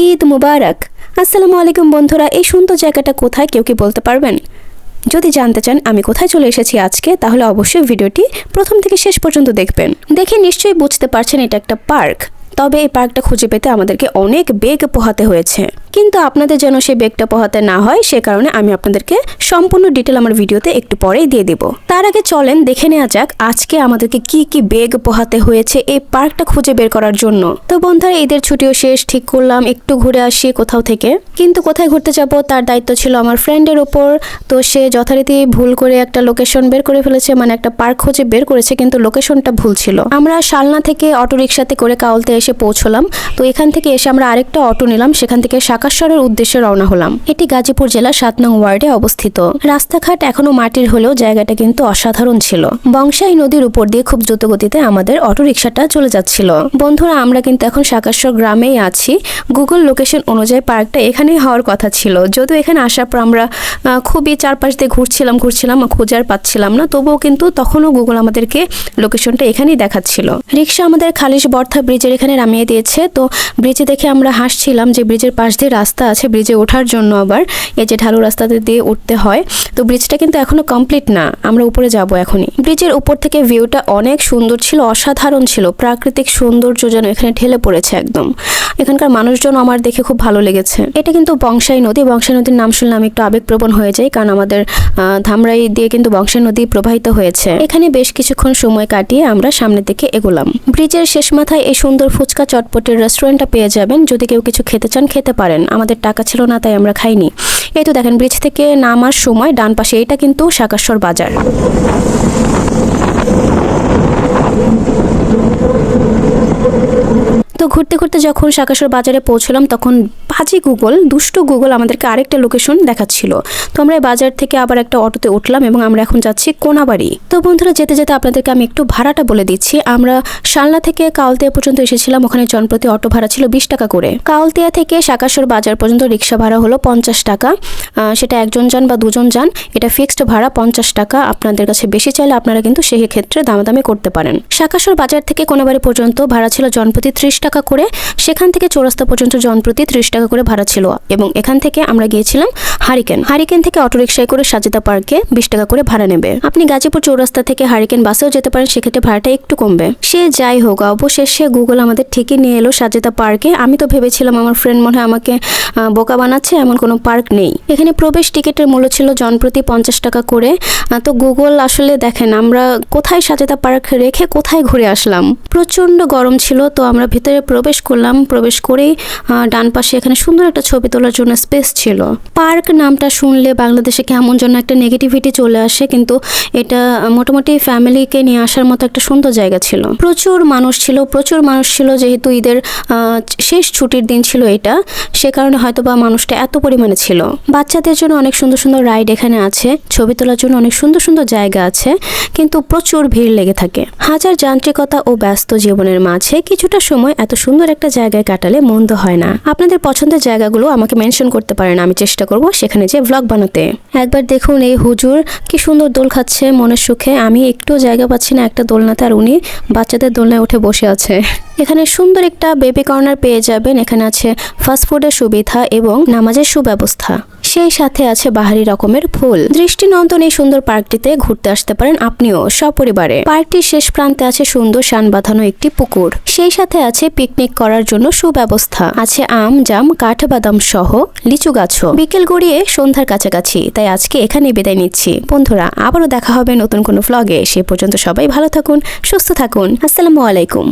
ঈদ মুবারক। আসসালামু আলাইকুম বন্ধুরা, এই সুন্দর জায়গাটা কোথায় কেউ কি বলতে পারবেন? যদি জানতে চান আমি কোথায় চলে এসেছি আজকে, তাহলে অবশ্যই ভিডিওটি প্রথম থেকে শেষ পর্যন্ত দেখবেন। দেখে নিশ্চয়ই বুঝতে পারছেন এটা একটা পার্ক। তবে এই পার্কটা খুঁজে পেতে আমাদেরকে অনেক বেগ পোহাতে হয়েছে। কিন্তু আপনাদের যেন সেই বেগটা পোহাতে না হয়, সে কারণে আমি আপনাদেরকে সম্পূর্ণ ডিটেল আমার ভিডিওতে একটু পরেই দিয়ে দিব। তার আগে চলেন দেখে নেওয়া যাক আজকে আমাদেরকে কি কি বেগ পোহাতে হয়েছে এই পার্কটা খুঁজে বের করার জন্য। তো বন্ধুরা, ঈদের ছুটিও শেষ, ঠিক করলাম, একটু ঘুরে আসি কোথাও থেকে। কিন্তু কোথায় ঘুরতে যাব তার দায়িত্ব ছিল আমার ফ্রেন্ডের ওপর তো সে যথারীতি ভুল করে একটা লোকেশন বের করে ফেলেছে মানে একটা পার্ক খুঁজে বের করেছে, কিন্তু লোকেশনটা ভুল ছিল। আমরা শালনা থেকে অটো রিক্সাতে করে কাউলতে এসে পৌঁছলাম। তো এখান থেকে এসে আমরা আরেকটা অটো নিলাম, সেখান থেকে সাকাশ্বরের উদ্দেশ্যে রওনা হলাম। এটি গাজীপুর জেলার সাত নং ওয়ার্ডে অবস্থিত। রাস্তাঘাট এখনও মাটির হলেও জায়গাটা কিন্তু অসাধারণ ছিল। বংশাই নদীর উপর দিয়ে খুব দ্রুত গতিতে আমাদের অটো রিক্সাটা চলে যাচ্ছিল। বন্ধুরা, আমরা কিন্তু এখন সাকাশ্বর গ্রামেই আছি। গুগল লোকেশন অনুযায়ী পার্কটা এখানেই হওয়ার কথা ছিল। যদিও এখানে আসার পর আমরা খুবই চারপাশ দিয়ে ঘুরছিলাম ঘুরছিলাম খুঁজে আর পাচ্ছিলাম না। তবুও কিন্তু তখনও গুগল আমাদেরকে লোকেশনটা এখানেই দেখাচ্ছিল। রিক্সা আমাদের খালিশ বর্থা ব্রিজের এখানে নামিয়ে দিয়েছে। তো ব্রিজে দেখে আমরা হাসছিলাম যে ব্রিজের পাশ দিয়ে রাস্তা আছে ব্রিজে ওঠার জন্য আবার। এই যে ঢালু রাস্তাতে দিয়ে উঠতে হয়। তো ব্রিজটা কিন্তু এখনও কমপ্লিট না। আমরা উপরে যাব এখনই। ব্রিজের উপর থেকে ভিউটা অনেক সুন্দর ছিল, অসাধারণ ছিল। প্রাকৃতিক সৌন্দর্য যেন এখানে ঢেলে পড়েছে একদম। এখানকার মানুষজন আমার দেখে খুব ভালো লেগেছে। এটা কিন্তু বংশাই নদী। বংশাই নদীর নাম শুনলে আমি একটু আবেগপ্রবণ হয়ে যাই, কারণ আমাদের ধামরাই দিয়ে কিন্তু বংশাই নদী প্রবাহিত হয়েছে। এখানে বেশ কিছুক্ষণ সময় কাটিয়ে আমরা সামনের দিকে এগোলাম। ব্রিজের শেষ মাথায় এই সুন্দর ফুচকা চটপটের রেস্টুরেন্টটা পেয়ে যাবেন। যদি কেউ কিছু খেতে চান, খেতে পারেন। আমাদের টাকা ছিল না, তাই আমরা খাইনি। এই তো দেখেন ব্রিজ থেকে নামার সময় ডান পাশে এটা কিন্তু শাকাশ্বর বাজার। তো ঘুরতে ঘুরতে যখন শাকাশর বাজারে পৌঁছলাম, তখন বাজি গুগল দুষ্ট গুগল আমাদেরকে আরেকটা লোকেশন দেখাচ্ছিল। তো আমরা বাজার থেকে আবার একটা অটোতে উঠলাম এবং আমরা এখন যাচ্ছি কোনাবাড়ি। তো বন্ধুরা, যেতে যেতে আপনাদেরকে আমি একটু ভাড়াটা বলে দিচ্ছি। আমরা শালনা থেকে কাউলতিয়া পর্যন্ত এসেছিলাম, ওখানে জনপ্রতি অটো ভাড়া ছিল বিশ টাকা করে। কাউলতিয়া থেকে শাকাশর বাজার পর্যন্ত রিক্সা ভাড়া হলো পঞ্চাশ টাকা। সেটা একজন যান বা দুজন যান, এটা ফিক্সড ভাড়া পঞ্চাশ টাকা। আপনাদের কাছে বেশি চাইলে আপনারা কিন্তু সেই ক্ষেত্রে দামাদামি করতে পারেন। শাকাশর বাজার থেকে কোনাবাড়ি পর্যন্ত ভাড়া ছিল জনপ্রতি ত্রিশ টাকা করে সেখান থেকে চৌরাস্তা পর্যন্ত জনপ্রতি ত্রিশ টাকা করে ভাড়া ছিল এবং এখান থেকে আমরা গিয়েছিলাম হারিকেন। হারিকেন থেকে অটোরিকশায় করে সাজেদা পার্কে বিশ টাকা করে ভাড়া নেবে। আপনি গাজীপুর চৌরাস্তা থেকে হারিকেন বাসেও যেতে পারেন, সেক্ষেত্রে ভাড়াটা একটু কমবে। সে যাই হোক, অবশেষে গুগল আমাদের ঠিকই নিয়ে এলো সাজেদা পার্কে। আমি তো ভেবেছিলাম আমার ফ্রেন্ড মনে হয় আমাকে বোকা বানাচ্ছে, এমন কোনো পার্ক নেই। এখানে প্রবেশ টিকিটের মূল্য ছিল জনপ্রতি পঞ্চাশ টাকা করে। তো গুগল আসলে দেখেন, আমরা কোথায় সাজেদা পার্ক রেখে কোথায় ঘুরে আসলাম? প্রচণ্ড গরম ছিল, তো আমরা ভিতরে প্রবেশ করলাম, প্রবেশ করেই ডান পাশে এখানে সুন্দর একটা ছবি তোলার জন্য স্পেস ছিল। পার্ক নামটা শুনলে বাংলাদেশে কেমন যেন একটা নেগেটিভিটি চলে আসে, কিন্তু এটা মোটামুটি ফ্যামিলিকে নিয়ে আসার মতো একটা সুন্দর জায়গা ছিল। প্রচুর মানুষ ছিল, প্রচুর মানুষ ছিল, যেহেতু ঈদের শেষ ছুটির দিন ছিল এটা, সে কারণে হয়তো বা মানুষটা এত পরিমাণে ছিল। বাচ্চাদের জন্য অনেক সুন্দর সুন্দর রাইড এখানে আছে, ছবি তোলার জন্য অনেক সুন্দর সুন্দর জায়গা আছে, কিন্তু প্রচুর ভিড় লেগে থাকে। হাজার যান্ত্রিকতা ও ব্যস্ত জীবনের মাঝে কিছুটা সময় এত সুন্দর একটা জায়গায় কাটালে মন্দ হয় না। আপনাদের পছন্দের জায়গাগুলো আমাকে মেনশন করতে পারেন, আমি চেষ্টা করব সেখানে যে ভ্লগ বানাতে। একবার দেখুন এই হুজুর কি সুন্দর দোল খাচ্ছে মনের সুখে। আমি একটু জায়গা পাচ্ছি না, একটা দোলনাতে, আর উনি বাচ্চাদের দোলনায় উঠে বসে আছে। এখানে সুন্দর একটা বেবি কর্নার পেয়ে যাবেন। এখানে আছে ফাস্টফুডের সুবিধা এবং নামাজের সুব্যবস্থা। সেই সাথে আছে বাহারি রকমের ফুল। দৃষ্টিনন্দন এই সুন্দর পার্কটিতে ঘুরতে আসতে পারেন আপনিও, সপরিবারে। পার্কটির শেষ প্রান্তে আছে সুন্দর শান বাঁধানো একটি পুকুর। সেই সাথে আছে পিকনিক করার জন্য সুব্যবস্থা। আছে আম, জাম, কাঠবাদাম সহ লিচু গাছও। বিকেল গড়িয়ে সন্ধ্যার কাছাকাছি, তাই আজকে এখানে বিদায় নিচ্ছি। বন্ধুরা, আবারও দেখা হবে নতুন কোনো ফ্লগে সে পর্যন্ত সবাই ভালো থাকুন, সুস্থ থাকুন। আসসালামু আলাইকুম।